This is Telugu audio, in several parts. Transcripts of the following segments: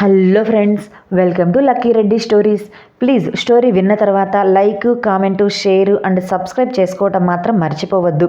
Hello friends welcome to Lucky Reddy stories. Please story విన్న తర్వాత like comment share and subscribe చేసుకోవటం మాత్రం మర్చిపోవద్దు.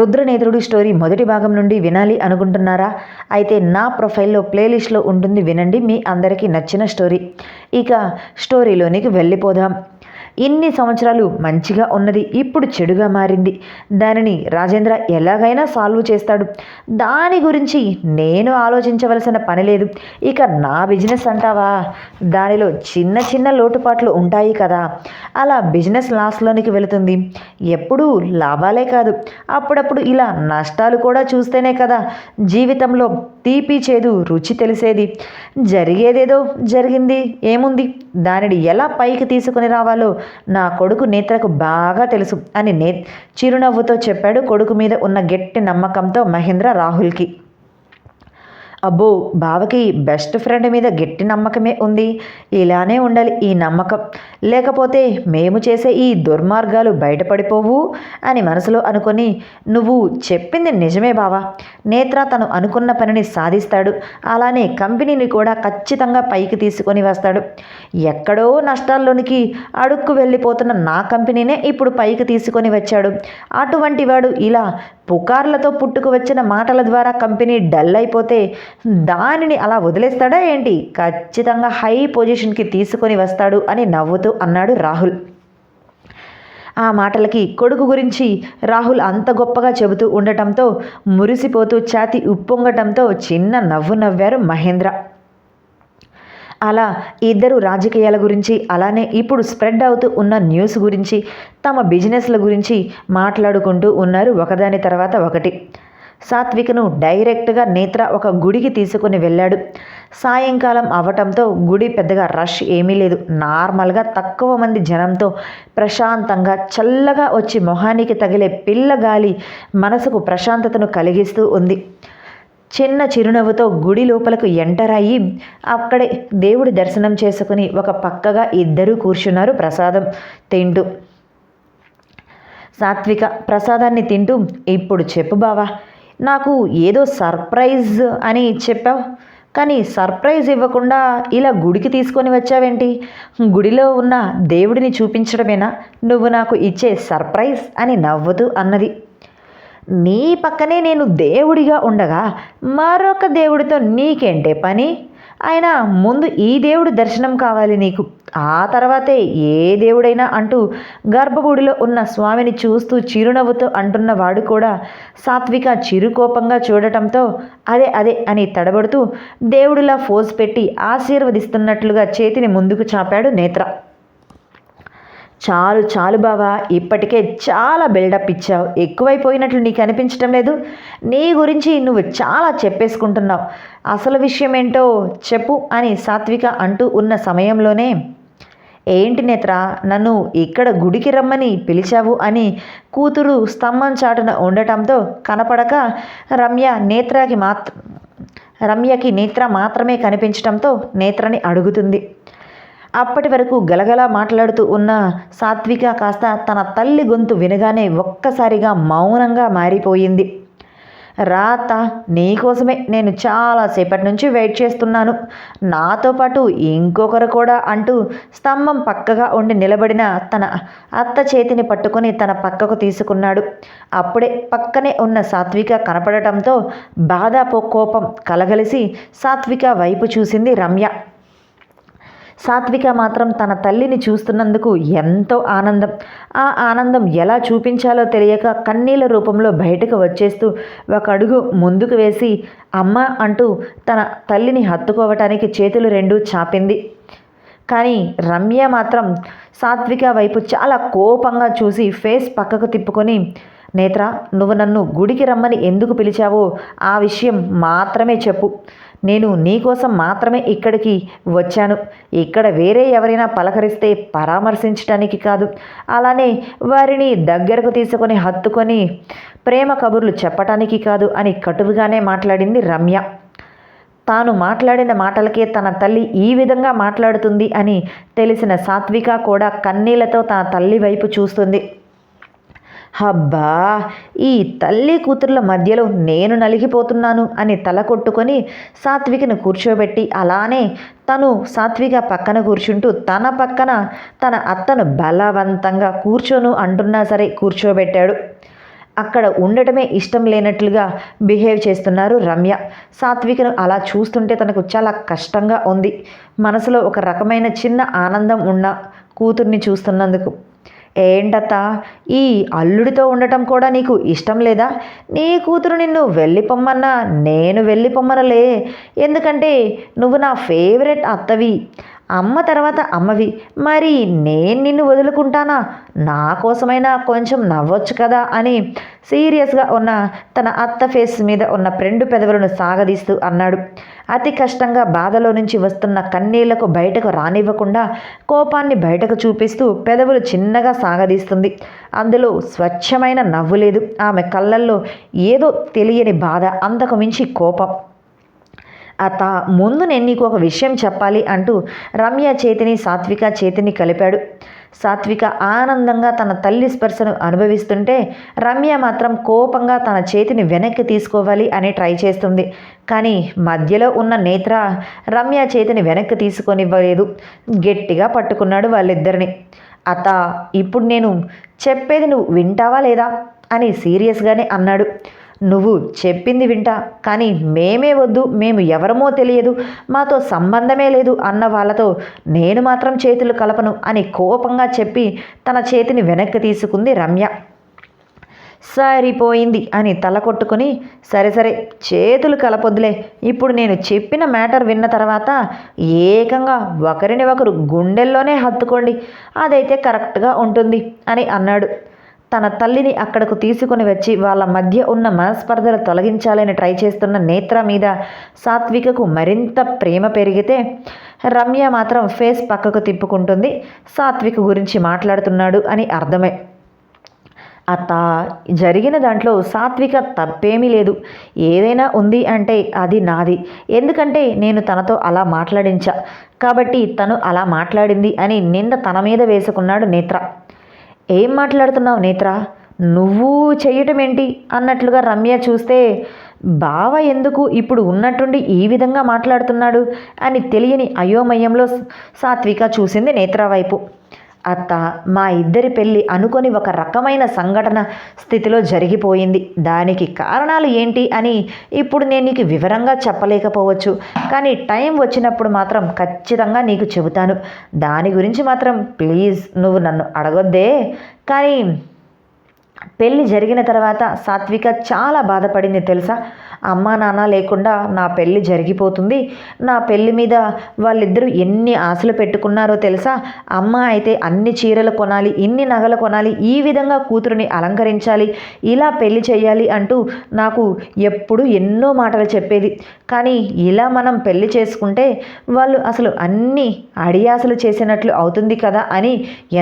రుద్రనేత్రుడు స్టోరీ మొదటి భాగం నుండి వినాలి అనుకుంటున్నారా? అయితే నా ప్రొఫైల్లో ప్లేలిస్ట్లో ఉంటుంది వినండి మీ అందరికీ నచ్చిన స్టోరీ. ఇక స్టోరీలోనికి వెళ్ళిపోదాం. ఇన్ని సంవత్సరాలు మంచిగా ఉన్నది ఇప్పుడు చెడుగా మారింది. దానిని రాజేంద్ర ఎలాగైనా సాల్వ్ చేస్తాడు. దాని గురించి నేను ఆలోచించవలసిన పని లేదు. ఇక నా బిజినెస్ అంటావా? దానిలో చిన్న చిన్న లోటుపాట్లు ఉంటాయి కదా. అలా బిజినెస్ లాస్లోనికి వెళుతుంది. ఎప్పుడూ లాభాలే కాదు. అప్పుడప్పుడు ఇలా నష్టాలు కూడా చూస్తేనే కదా జీవితంలో తీపి చేదు రుచి తెలిసేది. జరిగేదేదో జరిగింది ఏముంది? దానిని ఎలా పైకి తీసుకుని రావాలో నా కొడుకు నేత్రకు బాగా తెలుసు అని నే చిరునవ్వుతో చెప్పాడు. కొడుకు మీద ఉన్న గట్టి నమ్మకంతో మహేంద్ర రాహుల్కి. అబ్బో బావకి బెస్ట్ ఫ్రెండ్ మీద గట్టి నమ్మకమే ఉంది. ఇలానే ఉండాలి ఈ నమ్మకం. లేకపోతే మేము చేసే ఈ దుర్మార్గాలు బయటపడిపోవు అని మనసులో అనుకొని నువ్వు చెప్పింది నిజమే బావా. నేత్ర తను అనుకున్న పనిని సాధిస్తాడు. అలానే కంపెనీని కూడా ఖచ్చితంగా పైకి తీసుకొని వస్తాడు. ఎక్కడో నష్టాల్లోనికి అడుక్కు వెళ్ళిపోతున్న నా కంపెనీనే ఇప్పుడు పైకి తీసుకొని వచ్చాడు. అటువంటి వాడు ఇలా పుకార్లతో పుట్టుకు వచ్చిన మాటల ద్వారా కంపెనీ డల్ అయిపోతే దానిని అలా వదిలేస్తాడా ఏంటి? ఖచ్చితంగా హై పొజిషన్కి తీసుకొని వస్తాడు అని నవ్వుతూ అన్నాడు రాహుల్. ఆ మాటలకి కొడుకు గురించి రాహుల్ అంత గొప్పగా చెబుతూ ఉండటంతో మురిసిపోతూ ఛాతి ఉప్పొంగటంతో చిన్న నవ్వు నవ్వారు మహేంద్ర. అలా ఇద్దరు రాజకీయాల గురించి అలానే ఇప్పుడు స్ప్రెడ్ అవుతూ ఉన్న న్యూస్ గురించి తమ బిజినెస్ల గురించి మాట్లాడుకుంటూ ఉన్నారు ఒకదాని తర్వాత ఒకటి. సాత్వికను డైరెక్ట్గా నేత్ర ఒక గుడికి తీసుకుని వెళ్ళాడు. సాయంకాలం అవటంతో గుడి పెద్దగా రష్ ఏమీ లేదు. నార్మల్గా తక్కువ మంది జనంతో ప్రశాంతంగా చల్లగా వచ్చి మొహానికి తగిలే పిల్ల గాలి మనసుకు ప్రశాంతతను కలిగిస్తూ ఉంది. చిన్న చిరునవ్వుతో గుడి లోపలకు ఎంటర్ అయ్యి అక్కడే దేవుడి దర్శనం చేసుకుని ఒక పక్కగా ఇద్దరూ కూర్చున్నారు ప్రసాదం తింటూ. సాత్విక ప్రసాదాన్ని తింటూ ఇప్పుడు చెప్పు బావా నాకు ఏదో సర్ప్రైజ్ అని చెప్పావు. కానీ సర్ప్రైజ్ ఇవ్వకుండా ఇలా గుడికి తీసుకొని వచ్చావేంటి? గుడిలో ఉన్న దేవుడిని చూపించడమేనా? నువ్వు నాకు ఇచ్చే సర్ప్రైజ్ అని నవ్వుతూ అన్నది. నీ పక్కనే నేను దేవుడిగా ఉండగా మరొక దేవుడితో నీకేంటే పని? ఆయన ముందు ఈ దేవుడి దర్శనం కావాలి నీకు. ఆ తర్వాతే ఏ దేవుడైనా అంటూ గర్భగుడిలో ఉన్న స్వామిని చూస్తూ చిరునవ్వుతో అంటున్న వాడు కూడా సాత్విక చిరుకోపంగా చూడటంతో అదే అదే అని తడబడుతూ దేవుడిలా ఫోజ్ పెట్టి ఆశీర్వదిస్తున్నట్లుగా చేతిని ముందుకు చాపాడు నేత్ర. చాలు చాలు బావా ఇప్పటికే చాలా బిల్డప్ ఇచ్చావు. ఎక్కువైపోయినట్లు నీకు అనిపించటం లేదు. నీ గురించి నువ్వు చాలా చెప్పేసుకుంటున్నావు. అసలు విషయం ఏంటో చెప్పు అని సాత్విక అంటూ ఉన్న సమయంలోనే ఏంటి నేత్ర నన్ను ఇక్కడ గుడికి రమ్మని పిలిచావు అని కూతురు స్తంభం చాటున ఉండటంతో కనపడక రమ్య నేత్రకి మాత్ర రమ్యకి నేత్ర మాత్రమే కనిపించటంతో నేత్రని అడుగుతుంది. అప్పటి వరకు గలగలా మాట్లాడుతూ ఉన్న సాత్విక కాస్త తన తల్లి గొంతు వినగానే ఒక్కసారిగా మౌనంగా మారిపోయింది. రాత నీకోసమే నేను చాలాసేపటి నుంచి వెయిట్ చేస్తున్నాను. నాతో పాటు ఇంకొకరు కూడా అంటూ స్తంభం పక్కగా ఉండి నిలబడిన తన అత్త చేతిని పట్టుకొని తన పక్కకు తీసుకున్నాడు. అప్పుడే పక్కనే ఉన్న సాత్విక కనపడటంతో బాధ కోపం కలగలిసి సాత్విక వైపు చూసింది రమ్య. సాత్విక మాత్రం తన తల్లిని చూస్తున్నందుకు ఎంతో ఆనందం. ఆ ఆనందం ఎలా చూపించాలో తెలియక కన్నీళ్ళ రూపంలో బయటకు వచ్చేస్తూ ఒక అడుగు ముందుకు వేసి అమ్మ అంటూ తన తల్లిని హత్తుకోవటానికి చేతులు రెండు చాపింది. కానీ రమ్య మాత్రం సాత్విక వైపు చాలా కోపంగా చూసి ఫేస్ పక్కకు తిప్పుకొని నేత్ర నువ్వు నన్ను గుడికి రమ్మని ఎందుకు పిలిచావో ఆ విషయం మాత్రమే చెప్పు. నేను నీకోసం మాత్రమే ఇక్కడికి వచ్చాను. ఇక్కడ వేరే ఎవరైనా పలకరిస్తే పరామర్శించడానికి కాదు. అలానే వారిని దగ్గరకు తీసుకొని హత్తుకొని ప్రేమ కబుర్లు చెప్పటానికి కాదు అని కటువుగానే మాట్లాడింది రమ్య. తాను మాట్లాడిన మాటలకే తన తల్లి ఈ విధంగా మాట్లాడుతుంది అని తెలిసిన సాత్విక కూడా కన్నీళ్ళతో తన తల్లి వైపు చూస్తుంది. అబ్బా ఈ తల్లి కూతుర్ల మధ్యలో నేను నలిగిపోతున్నాను అని తల కొట్టుకొని సాత్వికను కూర్చోబెట్టి అలానే తను సాత్విక పక్కన కూర్చుంటూ తన పక్కన తన అత్తను బలవంతంగా కూర్చోను అంటున్నా సరే కూర్చోబెట్టాడు. అక్కడ ఉండటమే ఇష్టం లేనట్లుగా బిహేవ్ చేస్తున్నారు రమ్య. సాత్వికను అలా చూస్తుంటే తనకు చాలా కష్టంగా ఉంది. మనసులో ఒక రకమైన చిన్న ఆనందం ఉన్న కూతుర్ని చూస్తున్నందుకు. ఏంటత్త? ఈ అల్లుడితో ఉండటం కూడా నీకు ఇష్టం లేదా? నీ కూతురు నిన్ను వెళ్ళిపోమ్మన్నా నేను వెళ్ళిపోమ్మనలే. ఎందుకంటే నువ్వు నా ఫేవరెట్ అత్తవి. అమ్మ తర్వాత అమ్మవి. మరి నేను నిన్ను వదులుకుంటానా? నా కోసమైనా కొంచెం నవ్వొచ్చు కదా అని సీరియస్గా ఉన్న తన అత్త ఫేస్ మీద ఉన్న రెండు పెదవులను సాగదీస్తూ అన్నాడు. అతి కష్టంగా బాధలో నుంచి వస్తున్న కన్నీళ్ళకు బయటకు రానివ్వకుండా కోపాన్ని బయటకు చూపిస్తూ పెదవులు చిన్నగా సాగదీస్తుంది. అందులో స్వచ్ఛమైన నవ్వు లేదు. ఆమె కళ్ళల్లో ఏదో తెలియని బాధ అంతకు మించి కోపం. అత ముందు నేను నీకు ఒక విషయం చెప్పాలి అంటూ రమ్య చేతిని సాత్విక చేతిని కలిపాడు. సాత్విక ఆనందంగా తన తల్లి స్పర్శను అనుభవిస్తుంటే రమ్య మాత్రం కోపంగా తన చేతిని వెనక్కి తీసుకోవాలి అని ట్రై చేస్తుంది. కానీ మధ్యలో ఉన్న నేత్ర రమ్య చేతిని వెనక్కి తీసుకొనివ్వలేదు. గట్టిగా పట్టుకున్నాడు వాళ్ళిద్దరిని. అత ఇప్పుడు నేను చెప్పేది నువ్వు వింటావా లేదా? అని సీరియస్గానే అన్నాడు. నువ్వు చెప్పింది వింటా కానీ మేమే వద్దు మేము ఎవరమో తెలియదు మాతో సంబంధమే లేదు అన్న వాళ్ళతో నేను మాత్రం చేతులు కలపను అని కోపంగా చెప్పి తన చేతిని వెనక్కి తీసుకుంది రమ్య. సరిపోయింది అని తల కొట్టుకుని సరే సరే చేతులు కలపొద్దులే ఇప్పుడు నేను చెప్పిన మ్యాటర్ విన్న తర్వాత ఏకంగా ఒకరిని ఒకరు గుండెల్లోనే హత్తుకోండి అదైతే కరెక్ట్గా ఉంటుంది అని అన్నాడు. తన తల్లిని అక్కడకు తీసుకుని వచ్చి వాళ్ళ మధ్య ఉన్న మనస్పర్ధలు తొలగించాలని ట్రై చేస్తున్న నేత్ర మీద సాత్వికకు మరింత ప్రేమ పెరిగితే రమ్య మాత్రం ఫేస్ పక్కకు తిప్పుకుంటుంది. సాత్విక గురించి మాట్లాడుతున్నాడు అని అర్థమే. అత్త జరిగిన దాంట్లో సాత్విక తప్పేమీ లేదు. ఏదైనా ఉంది అంటే అది నాది. ఎందుకంటే నేను తనతో అలా మాట్లాడించా. కాబట్టి తను అలా మాట్లాడింది అని నింద తన మీద వేసుకున్నాడు నేత్ర. ఏం మాట్లాడుతున్నావు నేత్ర? నువ్వు చేయటం ఏంటి అన్నట్లుగా రమ్య చూస్తే బావ ఎందుకు ఇప్పుడు ఉన్నట్టుండి ఈ విధంగా మాట్లాడుతున్నాడు అని తెలియని అయోమయంలో సాత్విక చూసింది నేత్ర వైపు. అత్త మా ఇద్దరి పెళ్ళి అనుకొని ఒక రకమైన సంఘటన స్థితిలో జరిగిపోయింది. దానికి కారణాలు ఏంటి అని ఇప్పుడు నేను నీకు వివరంగా చెప్పలేకపోవచ్చు. కానీ టైం వచ్చినప్పుడు మాత్రం ఖచ్చితంగా నీకు చెబుతాను. దాని గురించి మాత్రం ప్లీజ్ నువ్వు నన్ను అడగొద్దే. కానీ పెళ్ళి జరిగిన తర్వాత సాత్విక చాలా బాధపడింది తెలుసా? అమ్మా నాన్న లేకుండా నా పెళ్ళి జరిగిపోతుంది. నా పెళ్ళి మీద వాళ్ళిద్దరూ ఎన్ని ఆశలు పెట్టుకున్నారో తెలుసా? అమ్మ అయితే అన్ని చీరలు కొనాలి ఇన్ని నగలు కొనాలి ఈ విధంగా కూతురుని అలంకరించాలి ఇలా పెళ్ళి చేయాలి అంటూ నాకు ఎప్పుడు ఎన్నో మాటలు చెప్పేది. కానీ ఇలా మనం పెళ్ళి చేసుకుంటే వాళ్ళు అసలు అన్ని అడియాసలు చేసినట్లు అవుతుంది కదా అని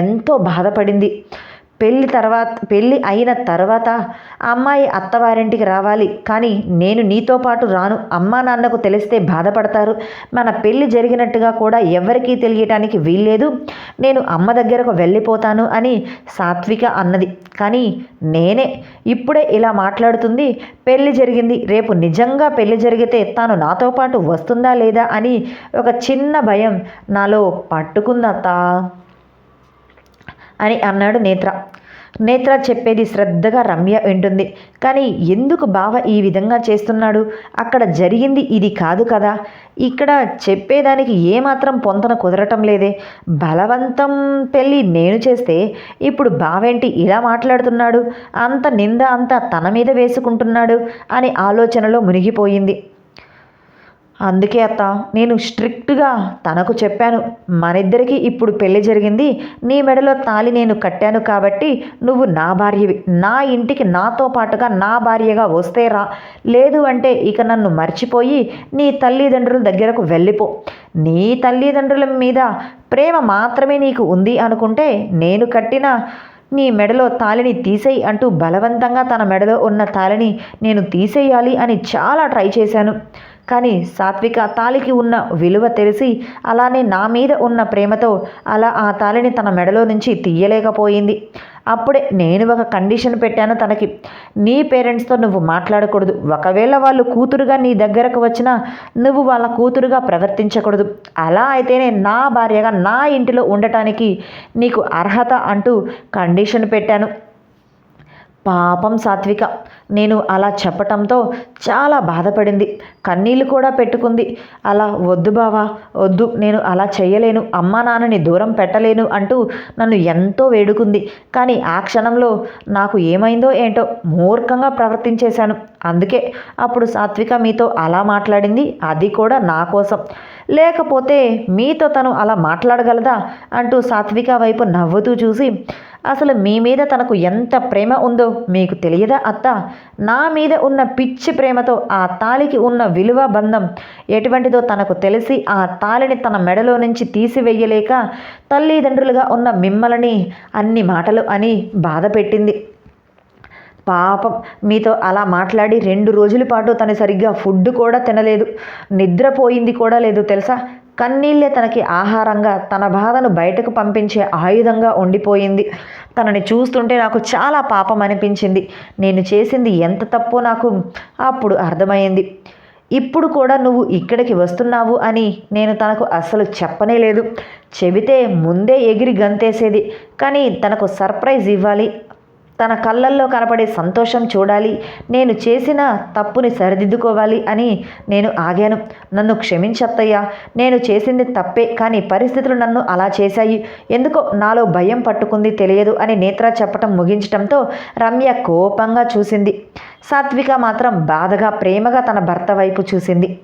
ఎంతో బాధపడింది. పెళ్ళి తర్వాత పెళ్ళి అయిన తర్వాత అమ్మాయి అత్తవారింటికి రావాలి. కానీ నేను నీతో పాటు రాను. అమ్మా నాన్నకు తెలిస్తే బాధపడతారు. మన పెళ్ళి జరిగినట్టుగా కూడా ఎవరికీ తెలియటానికి వీల్లేదు. నేను అమ్మ దగ్గరకు వెళ్ళిపోతాను అని సాత్విక అన్నది. కానీ నేనే ఇప్పుడే ఇలా మాట్లాడుతుంది. పెళ్ళి జరిగింది. రేపు నిజంగా పెళ్ళి జరిగితే తాను నాతో పాటు వస్తుందా లేదా అని ఒక చిన్న భయం నాలో పట్టుకుందత్తా. అని అన్నాడు నేత్ర. నేత్ర చెప్పేది శ్రద్ధగా రమ్య వింటుంది. కానీ ఎందుకు బావ ఈ విధంగా చేస్తున్నాడు? అక్కడ జరిగింది ఇది కాదు కదా. ఇక్కడ చెప్పేదానికి ఏమాత్రం పొంతన కుదరటం లేదే. బలవంతం పెళ్ళి నేను చేస్తే ఇప్పుడు బావేంటి ఇలా మాట్లాడుతున్నాడు? అంత నింద అంతా తన మీద వేసుకుంటున్నాడు? అని ఆలోచనలో మునిగిపోయింది. అందుకే అత్త నేను స్ట్రిక్ట్గా తనకు చెప్పాను. మనిద్దరికీ ఇప్పుడు పెళ్ళి జరిగింది. నీ మెడలో తాలి నేను కట్టాను కాబట్టి నువ్వు నా భార్యవి. నా ఇంటికి నాతో పాటుగా నా భార్యగా వస్తే రా. లేదు అంటే ఇక నన్ను మర్చిపోయి నీ తల్లిదండ్రుల దగ్గరకు వెళ్ళిపో. నీ తల్లిదండ్రుల మీద ప్రేమ మాత్రమే నీకు ఉంది అనుకుంటే నేను కట్టిన నీ మెడలో తాలిని తీసేయి అంటూ బలవంతంగా తన మెడలో ఉన్న తాలిని నేను తీసేయాలి అని చాలా ట్రై చేశాను. కానీ సాత్విక తాలికి ఉన్న విలువ తెలిసి అలానే నా మీద ఉన్న ప్రేమతో అలా ఆ తాలిని తన మెడలో నుంచి తీయలేకపోయింది. అప్పుడే నేను ఒక కండిషన్ పెట్టాను తనకి. నీ పేరెంట్స్తో నువ్వు మాట్లాడకూడదు. ఒకవేళ వాళ్ళు కూతురుగా నీ దగ్గరకు వచ్చినా నువ్వు వాళ్ళ కూతురుగా ప్రవర్తించకూడదు. అలా అయితేనే నా భార్యగా నా ఇంటిలో ఉండటానికి నీకు అర్హత అంటూ కండిషన్ పెట్టాను. పాపం సాత్విక. నేను అలా చెప్పటంతో చాలా బాధపడింది. కన్నీళ్ళు కూడా పెట్టుకుంది. అలా వద్దు బావా వద్దు నేను అలా చేయలేను అమ్మా నాన్నని దూరం పెట్టలేను అంటూ నన్ను ఎంతో వేడుకుంది. కానీ ఆ క్షణంలో నాకు ఏమైందో ఏంటో మూర్ఖంగా ప్రవర్తించేశాను. అందుకే అప్పుడు సాత్విక మీతో అలా మాట్లాడింది. అది కూడా నా కోసం. లేకపోతే మీతో తను అలా మాట్లాడగలదా? అంటూ సాత్విక వైపు నవ్వుతూ చూసి అసలు మీ మీద తనకు ఎంత ప్రేమ ఉందో మీకు తెలియదా అత్త? నా మీద ఉన్న పిచ్చి ప్రేమతో ఆ తాళికి ఉన్న విలువ బంధం ఎటువంటిదో తనకు తెలిసి ఆ తాళిని తన మెడలో నుంచి తీసివేయలేక తల్లిదండ్రులుగా ఉన్న మిమ్మల్ని అన్ని మాటలు అని బాధ పెట్టింది పాపం మీతో అలా మాట్లాడి రెండు రోజుల పాటు తను సరిగ్గా ఫుడ్ కూడా తినలేదు. నిద్రపోయింది కూడా లేదు తెలుసా? కన్నీళ్ళే తనకి ఆహారంగా తన బాధను బయటకు పంపించే ఆయుధంగా ఉండిపోయింది. తనని చూస్తుంటే నాకు చాలా పాపం అనిపించింది. నేను చేసింది ఎంత తప్పో నాకు అప్పుడు అర్థమైంది. ఇప్పుడు కూడా నువ్వు ఇక్కడికి వస్తున్నావు అని నేను తనకు అస్సలు చెప్పనే లేదు. చెబితే ముందే ఎగిరి గంతేసేది. కానీ తనకు సర్ప్రైజ్ ఇవ్వాలి. తన కళ్ళల్లో కనపడే సంతోషం చూడాలి నేను చేసిన తప్పుని సరిదిద్దుకోవాలి అని నేను ఆగాను. నన్ను క్షమించత్తయ్యా నేను చేసింది తప్పే కానీ పరిస్థితులు నన్ను అలా చేశాయి. ఎందుకో నాలో భయం పట్టుకుంది తెలియదు అని నేత్ర చెప్పటం ముగించటంతో రమ్య కోపంగా చూసింది. సాత్విక మాత్రం బాధగా ప్రేమగా తన భర్త వైపు చూసింది.